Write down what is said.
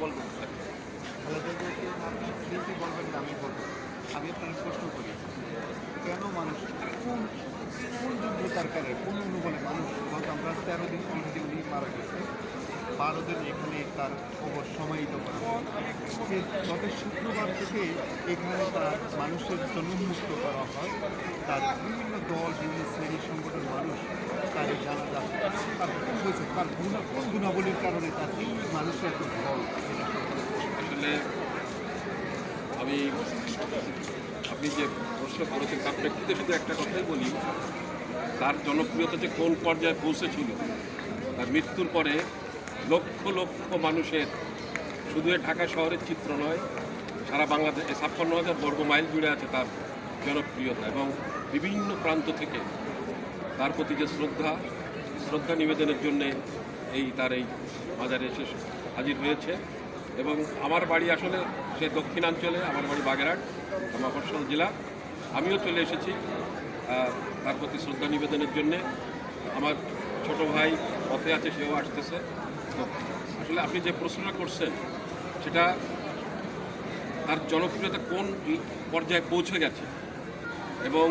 বলবেন খালেদা জিয়াকে আপনি বিএনপি বলবেন না, আমি বলব। আমি আপনার প্রশ্ন করি, কেন মানুষ, কোন কোন যোগ্যতার কারণে কোন অনুবলে মানুষ গত আমরা তেরো দিন দিন উনি মারা গেছে, বারো দিন এখানে তার খবর সমাহিত করা। গত শুক্রবার থেকে এখানে তার মানুষের জন্য উন্মুক্ত করা হয়, তার বিভিন্ন দল, বিভিন্ন শ্রেণি সংগঠন মানুষ তার এই জানাজা তার কোন বলছে তার গুণা কোন গুণাবলীর কারণে তার এই আসলে আমি আপনি যে প্রশ্ন করেছেন, তার প্রেক্ষিতে শুধু একটা কথাই বলি, তার জনপ্রিয়তা যে কোন পর্যায়ে পৌঁছেছিল, তার মৃত্যুর পরে লক্ষ লক্ষ মানুষের, শুধু ঢাকা শহরের চিত্র নয়, সারা বাংলাদেশে ছাপ্পান্ন হাজার বর্গ মাইল জুড়ে আছে তার জনপ্রিয়তা এবং বিভিন্ন প্রান্ত থেকে তার প্রতি যে শ্রদ্ধা শ্রদ্ধা নিবেদনের জন্যে এই তার এই মাজারে এসে হাজির হয়েছে। এবং আমার বাড়ি আসলে সে দক্ষিণাঞ্চলে, আমার বাড়ি বাগেরহাট মফস্বল জেলা। আমিও চলে এসেছি তার প্রতি শ্রদ্ধা নিবেদনের জন্যে। আমার ছোট ভাই পথে আছে, সেও আসতেছে। আসলে আপনি যে প্রশ্নটা করছেন, সেটা তার জনপ্রিয়তা কোন পর্যায়ে পৌঁছে গেছে? এবং